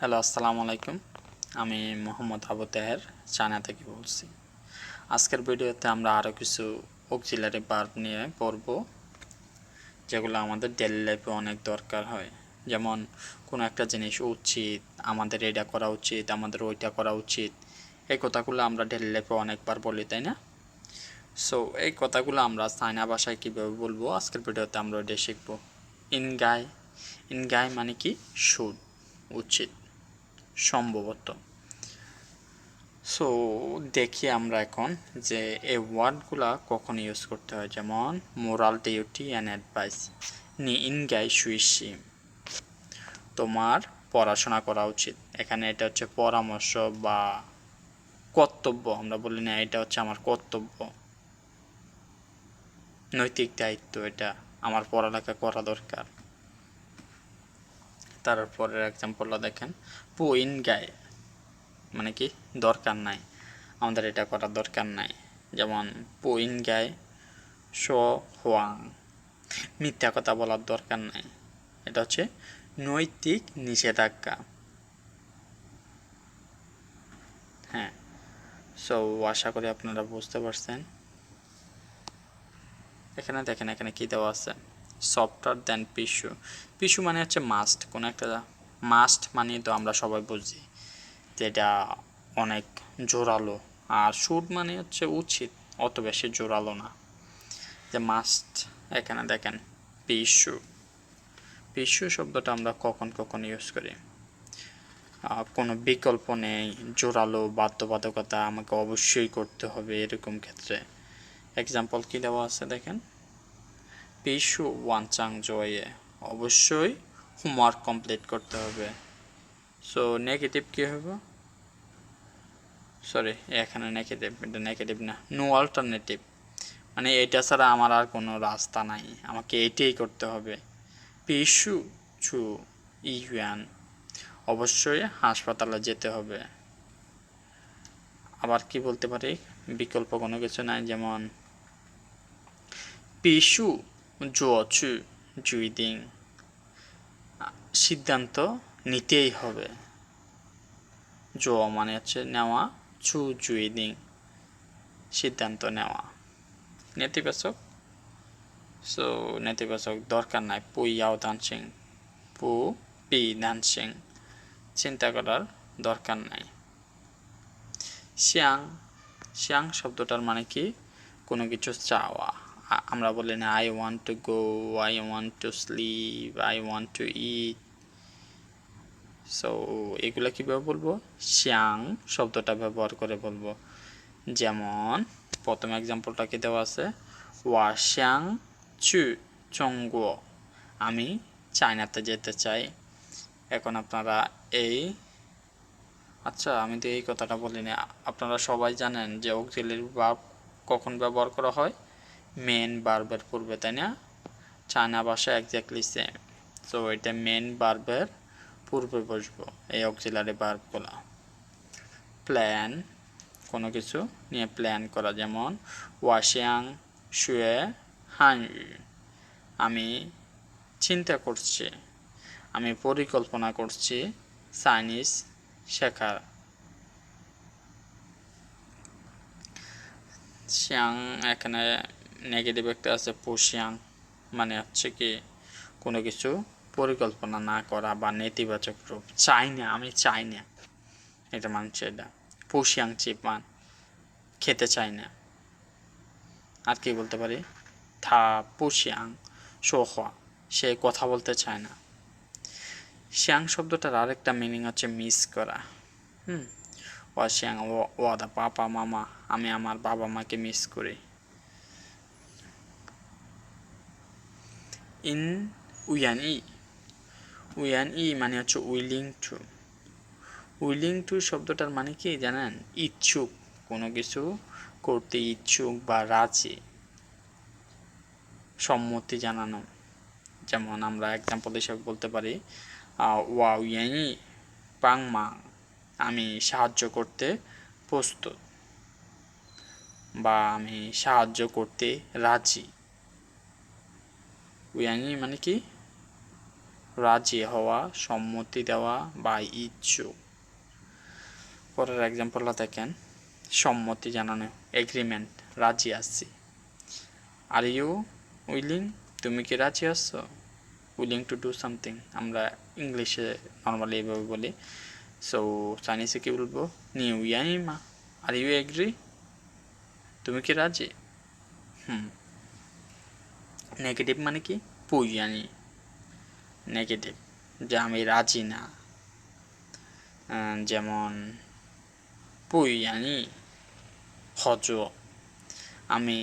Hello, আসসালামু আলাইকুম। আমি মোহাম্মদ আবু তেহের, চায়না থেকে বলছি। আজকের ভিডিওতে আমরা আরও কিছু অক্সিলারি বার্ব নিয়ে পড়ব, যেগুলো আমাদের ডেলি লাইফে অনেক দরকার হয়। যেমন, কোনো একটা জিনিস উচিত, আমাদের এটা করা উচিত, আমাদের ওইটা করা উচিত। এই কথাগুলো আমরা ডেলি লাইফে অনেকবার বলি, তাই না? সো এই কথাগুলো আমরা চায়না ভাষায় কীভাবে বলব, আজকের ভিডিওতে আমরা ওইটা শিখব। ইন গায় ইন গায় মানে কি? সুদ, উচিত। সম্ভবত। সো দেখি আমরা এখন যে এই ওয়ার্ডগুলা কখন ইউজ করতে হয়, যেমন মোরাল ডিউটি অ্যান্ড অ্যাডভাইস নি ইন গাই সুইসি। তোমার পড়াশোনা করা উচিত। এখানে এটা হচ্ছে পরামর্শ বা কর্তব্য, আমরা বলি না, এটা হচ্ছে আমার কর্তব্য। নৈতিক দায়িত্ব এটা, আমার পড়ালেখা করা দরকার। তারপরের এক্সাম্পলটা দেখেন। পুইন গায়ে মানে কি? দরকার নাই। আমাদের এটা করার দরকার নাই। যেমন, পুইন গায়ে শো হোয়াং। মিথ্যা কথা বলার দরকার নাই। এটা হচ্ছে নৈতিক নিষেধাজ্ঞা। হ্যাঁ। সো আশা করি আপনারা বুঝতে পারছেন। এখানে দেখেন, এখানে কী দেওয়া আছে? সফটওয়্যার দেন পিসু পিসু মানে হচ্ছে মাস্ট কোনো একটা মাস্ট মানে তো আমরা সবাই বুঝি যেটা অনেক জোরালো। আর শুট মানে হচ্ছে উচিত, অত বেশি জোরালো না। যে মাস্ট এখানে দেখেন পিসু পিসু শব্দটা আমরা কখন কখন ইউজ করি? কোনো বিকল্প নেই, জোরালো বাধ্যবাধকতা আমাকে অবশ্যই করতে হবে এরকম ক্ষেত্রে। এক্সাম্পল কী দেওয়া আছে দেখেন? পিসু ওয়ানচাং জয়ে। অবশ্যই হোমওয়ার্ক কমপ্লিট করতে হবে। সো নেগেটিভ কী হবে সরি এখানে নেগেটিভ এটা নেগেটিভ না। নো অল্টারনেটিভ মানে এটা ছাড়া আমার আর কোনো রাস্তা নাই। আমাকে এটাই করতে হবে। পিসু চু ইউয়ান অবশ্যই হাসপাতালে যেতে হবে। আবার কি বলতে পারি? বিকল্প কোনো কিছু নাই, যেমন পিসু জুয়চু জুইদিং সিদ্ধান্ত নিতেই হবে। জ মানে হচ্ছে নেওয়া চু জুই জুইদিং সিদ্ধান্ত নেওয়া। নেতিবাচক? সো নেতিবাচক দরকার নাই। পু ইয়াও দানসিং পু পি দানসিং চিন্তা করার দরকার নাই। শিয়াং শিয়াং শব্দটার মানে কি? কোনো কিছু চাওয়া। আমরা বলি না I want to go I want to sleep I want to eat so এগুলো কীভাবে বলব? শ্যাং শব্দটা ব্যবহার করে বলব। যেমন, প্রথম এক্সাম্পলটা কি দেওয়া আছে? ওয়া শ্যাং চু চঙ্গো আমি চায়নাতে যেতে চাই। এখন আপনারা এই আচ্ছা আমি তো এই কথাটা বলিনি। আপনারা সবাই জানেন যে অক্সিলিয়ারি ভার্ব কখন ব্যবহার করা হয়? মেন বার্বের পূর্বে তাই না? চায়না ভাষা একজাক্টলি সেম সো এটা মেন বার্বের পূর্বে বসবো, এই অক্সিলারি বার্বগুলো প্ল্যান কোনো কিছু নিয়ে প্ল্যান করা, যেমন ওয়াশিয়াং, শুয়ে হান আমি চিন্তা করছি, আমি পরিকল্পনা করছি চাইনিজ শেখার। শিয়াং এখানে নেগেটিভ একটা আছে পুশিয়াং মানে হচ্ছে কি কোনো কিছু পরিকল্পনা না করা বা নেতিবাচক রূপ। চাই না আমি চাই না এটা মানছে এটা। পুশিয়াং চিপান খেতে চাই না। আর কি বলতে পারি? থা পুশিয়াং সোহা সে কথা বলতে চায় না। শিয়াং শব্দটার আরেকটা মিনিং হচ্ছে মিস করা। হুম? ও শিয়াং ওয়াদা, পাপা, মামা, আমি আমার বাবা মাকে মিস করি। ইন উয়ান ই উইয়ান ই মানে হচ্ছে উইলিং টু উইলিং টু শব্দটার মানে কি জানেন? ইচ্ছুক, কোনো কিছু করতে ইচ্ছুক বা রাজি, সম্মতি জানানো। যেমন আমরা এক্সাম্পল হিসেবে বলতে পারি ওয়া উইয়ানি পাং মা, আমি সাহায্য করতে প্রস্তুত বা আমি সাহায্য করতে রাজি। উইয়ানি মানে কি? রাজি হওয়া, সম্মতি দেওয়া বা ইচ্ছুক। পরের এক্সাম্পলটা দেখেন। সম্মতি জানানো এগ্রিমেন্ট রাজি আসছি আর ইউ উইলিং তুমি কি রাজি আছো? উইলিং টু ডু সামথিং আমরা ইংলিশে নর্মালি এইভাবে বলি। সো চাইনিজে কী বলব? নিউ ইয়ানিমা আর ইউ এগ্রি তুমি কি রাজি? হুম। নেগেটিভ মানে কি? পুইয়ানি নেগেটিভ যে আমি রাজি না। যেমন পুইয়ানি হজ আমি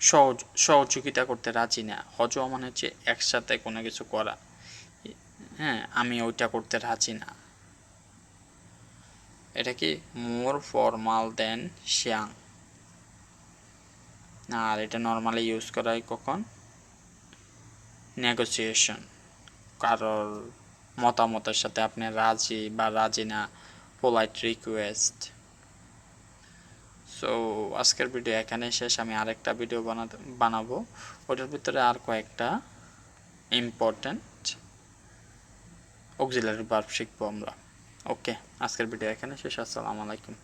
সহজ, সহযোগিতা করতে রাজি না। হজ মানে হচ্ছে একসাথে কোনো কিছু করা। হ্যাঁ আমি ওইটা করতে রাজি না। এটা কি? মোর ফর্মাল দেন শ্যাং আর এটা নর্মালি ইউজ করা হয় কখন? নেগোসিয়েশন কারোর মতামতের সাথে আপনি রাজি বা রাজি না পোলাইট রিকোয়েস্ট সো আজকের ভিডিও এখানে শেষ। আমি আরেকটা ভিডিও বানাতে, বানাবো। ওটার ভিতরে আর কয়েকটা ইম্পর্ট্যান্ট অক্সিলারি ভার্ব শিখব আমরা। ওকে আজকের ভিডিও এখানে শেষ। আসসালামু আলাইকুম।